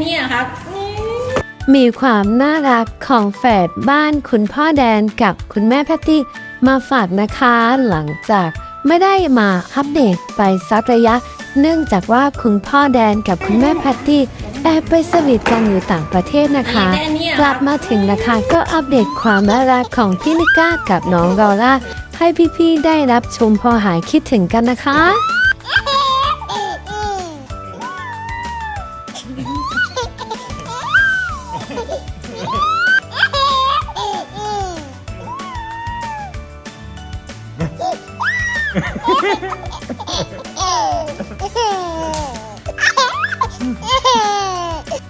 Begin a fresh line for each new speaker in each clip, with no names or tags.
เนี่ยครับ
มีความน่ารักของแฝดบ้านคุณพ่อแดนกับคุณแม่แพตตี้มาฝากนะคะ หลังจากไม่ได้มาอัปเดตไปสักระยะ เนื่องจากว่าคุณพ่อแดนกับคุณแม่แพตตี้แอบไปสวีทกันอยู่ต่างประเทศนะคะ
อันนี้
กลับมาถึงนะคะก็อัปเดตความน่ารักของพี่ลิก้ากับน้องลอร่าให้พี่ๆได้รับชมพอหายคิดถึงกันนะคะ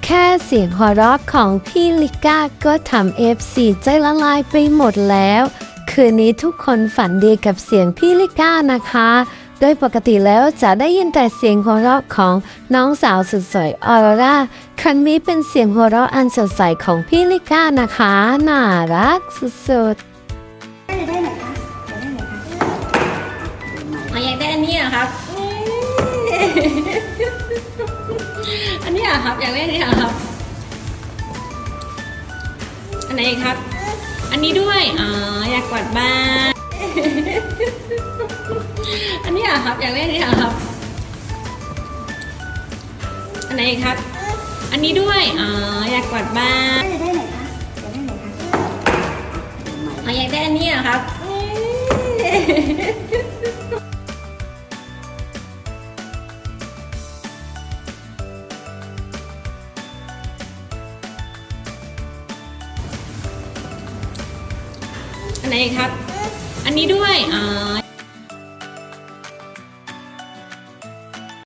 แค่เสียงหัวเราะของพี่ลิก้าก็ทำเอฟซีใจละลายไปหมดแล้ว คืนนี้ทุกคนฝันดีกับเสียงพี่ลิก้านะคะ โดยปกติแล้วจะได้ยินแต่เสียงหัวเราะของน้องสาวสุดสวยออโรราครั้งนี้เป็นเสียงหัวเราะอันสดใสของพี่ลิก้านะคะ น่ารักสุดๆ
อ๋ออยากได้อันนี้เหรอครับอันนี้เหรอครับอยากได้อันนี้เหรอครับ อันไหนอีกครับ อันนี้ด้วยอ๋ออยากกวาดบ้านอันนี้เหรอครับอยากได้อันนี้เหรอครับ อันไหนอีกครับ อันนี้ด้วยอ๋ออยากกวาดบ้านอ๋ออยากได้อันนี้เหรอครับ อันไหนอีกครับ อันนี้ด้วย อ๋อ